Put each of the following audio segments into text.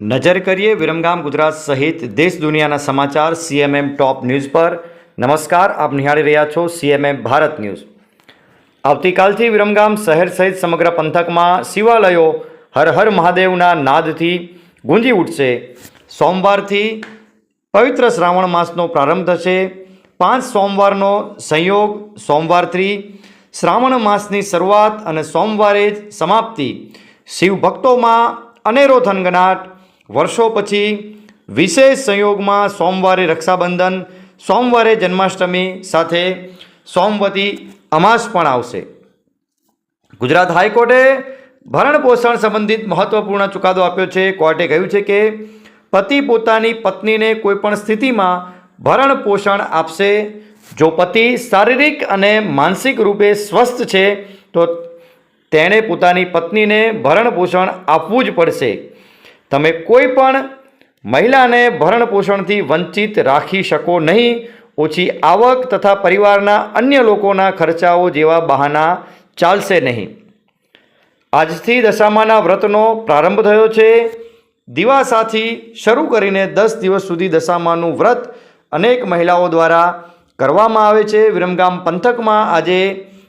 નજર કરીએ વિરમગામ ગુજરાત સહિત દેશ દુનિયાના સમાચાર સીએમએમ ટોપ ન્યૂઝ પર. નમસ્કાર, આપ નિહાળી રહ્યા છો સીએમએમ ભારત ન્યૂઝ. આવતીકાલથી વિરમગામ શહેર સહિત સમગ્ર પંથકમાં શિવાલયો હર હર મહાદેવના નાદથી ગુંજી ઉઠશે. સોમવારથી પવિત્ર શ્રાવણ માસનો પ્રારંભ થશે. પાંચ સોમવારનો સંયોગ, સોમવારથી શ્રાવણ માસની શરૂઆત અને સોમવારે જ સમાપ્તિ. શિવ ભક્તોમાં અનેરો થનગનાટ વર્ષો પછી વિશેષ સંયોગમાં સોમવારે રક્ષાબંધન, સોમવારે જન્માષ્ટમી સાથે સોમવતી અમાસ પણ આવશે. ગુજરાત હાઈકોર્ટે ભરણ પોષણ સંબંધિત મહત્વપૂર્ણ ચુકાદો આપ્યો છે. કોર્ટે કહ્યું છે કે પતિ પોતાની પત્નીને કોઈપણ સ્થિતિમાં ભરણ પોષણ આપશે. જો પતિ શારીરિક અને માનસિક રૂપે સ્વસ્થ છે, તો તેણે પોતાની પત્નીને ભરણ પોષણ આપવું જ પડશે. તમે કોઈ પણ મહિલાને ભરણ પોષણથી વંચિત રાખી શકો નહીં. ઓછી આવક તથા પરિવારના અન્ય લોકોના ખર્ચાઓ જેવા બહાના ચાલશે નહીં. આજથી દશામાના વ્રતનો પ્રારંભ થયો છે. દિવાસાથી શરૂ કરીને દસ દિવસ સુધી દશામાનું વ્રત અનેક મહિલાઓ દ્વારા કરવામાં આવે છે. વિરમગામ પંથકમાં આજે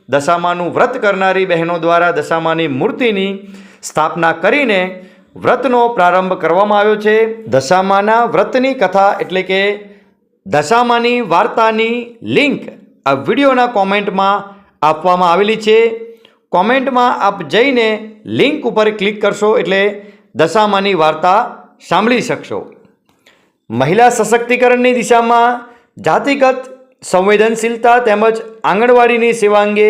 દશામાનું વ્રત કરનારી બહેનો દ્વારા દશામાની મૂર્તિની સ્થાપના કરીને વ્રતનો પ્રારંભ કરવામાં આવ્યો છે. દશામાના વ્રતની કથા એટલે કે દશામાની વાર્તાની લિંક આ વિડીયોના કોમેન્ટમાં આપવામાં આવેલી છે. કોમેન્ટમાં આપ જઈને લિંક ઉપર ક્લિક કરશો એટલે દશામાની વાર્તા સાંભળી શકશો. મહિલા સશક્તિકરણની દિશામાં જાતિગત સંવેદનશીલતા તેમજ આંગણવાડીની સેવા અંગે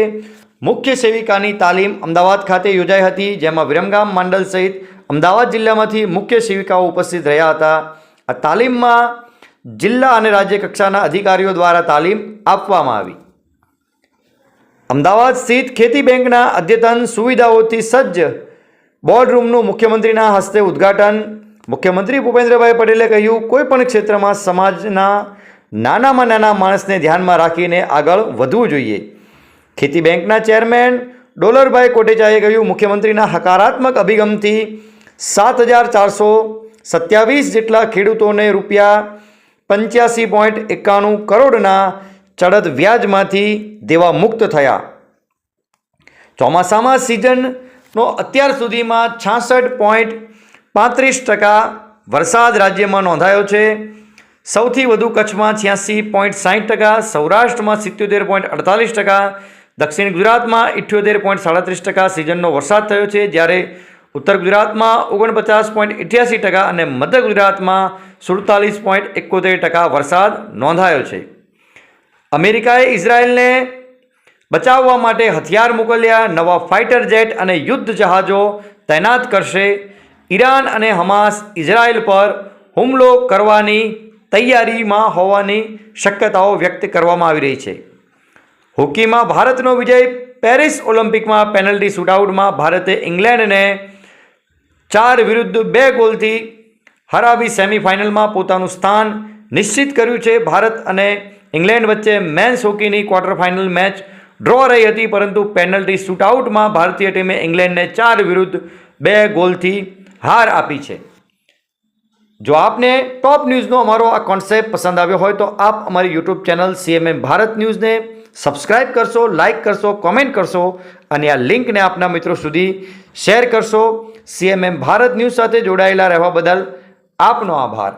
મુખ્ય સેવિકાની તાલીમ અમદાવાદ ખાતે યોજાઈ હતી, જેમાં વિરમગામ મંડળ સહિત અમદાવાદ જિલ્લામાંથી મુખ્ય સેવિકાઓ ઉપસ્થિત રહ્યા હતા. આ તાલીમમાં જિલ્લા અને રાજ્ય કક્ષાના અધિકારીઓ દ્વારા તાલીમ આપવામાં આવી. અમદાવાદ સ્થિત ખેતી બેંકના અદ્યતન સુવિધાઓથી સજ્જ બોર્ડરૂમનું મુખ્યમંત્રીના હસ્તે ઉદ્ઘાટન. મુખ્યમંત્રી ભૂપેન્દ્રભાઈ પટેલે કહ્યું, કોઈપણ ક્ષેત્રમાં સમાજના નાનામાં નાના માણસને ધ્યાનમાં રાખીને આગળ વધવું જોઈએ. ખેતી બેંકના ચેરમેન ડોલરભાઈ કોટેચાએ કહ્યું, મુખ્યમંત્રીના હકારાત્મક અભિગમથી સાત હજાર ચારસો સત્યાવીસ જેટલા ખેડૂતોને રૂપિયા પંચ્યાસી પોઈન્ટ એકાણું કરોડના ચડત વ્યાજમાંથી દેવા મુક્ત થયા. ચોમાસામાં સિઝનનો અત્યાર સુધીમાં છાસઠ પોઈન્ટ પાંત્રીસ ટકા વરસાદ રાજ્યમાં નોંધાયો છે. સૌથી વધુ કચ્છમાં છ્યાસી પોઈન્ટ સાઠ ટકા, સૌરાષ્ટ્રમાં સિત્યોતેર પોઈન્ટ અડતાલીસ ટકા, દક્ષિણ ગુજરાતમાં ઇઠ્યોતેર પોઈન્ટ સાડત્રીસ ટકા સિઝનનો વરસાદ થયો છે. જ્યારે ઉત્તર ગુજરાતમાં ઓગણપચાસ પોઈન્ટ અઠ્યાસી ટકા અને મધ્ય ગુજરાતમાં સુડતાલીસ પોઈન્ટ એકોતેર ટકા વરસાદ નોંધાયો છે. અમેરિકાએ ઇઝરાયેલને બચાવવા માટે હથિયાર મોકલ્યા, નવા ફાઇટર જેટ અને યુદ્ધ જહાજો તૈનાત કરશે. ઈરાન અને હમાસ ઇઝરાયેલ પર હુમલો કરવાની તૈયારીમાં હોવાની શક્યતાઓ વ્યક્ત કરવામાં આવી રહી છે. હોકીમાં ભારતનો વિજય પેરિસ ઓલિમ્પિકમાં પેનલ્ટી શૂટઆઉટમાં ભારતે ઇંગ્લેન્ડને ચાર વિરુદ્ધ બે ગોલથી હરાવી સેમિફાઇનલમાં પોતાનું સ્થાન નિશ્ચિત કર્યું છે. ભારત અને ઇંગ્લેન્ડ વચ્ચે મેન્સ હોકીની ક્વાર્ટર ફાઇનલ મેચ ડ્રો રહી હતી, પરંતુ પેનલ્ટી શૂટઆઉટમાં ભારતીય ટીમે ઇંગ્લેન્ડને ચાર વિરુદ્ધ બે ગોલથી હાર આપી છે. જો આપને ટોપ ન્યૂઝનો અમારો આ કોન્સેપ્ટ પસંદ આવ્યો હોય તો આપ અમારી યુટ્યુબ ચેનલ સીએમએમ ભારત ન્યૂઝને સબસ્ક્રાઇબ કરશો, લાઇક કરશો, કોમેન્ટ કરશો અને આ લિંકને આપના મિત્રો સુધી શેર કરશો. સીએમએમ ભારત ન્યૂઝ સાથે જોડાયેલા રહેવા બદલ આપનો આભાર.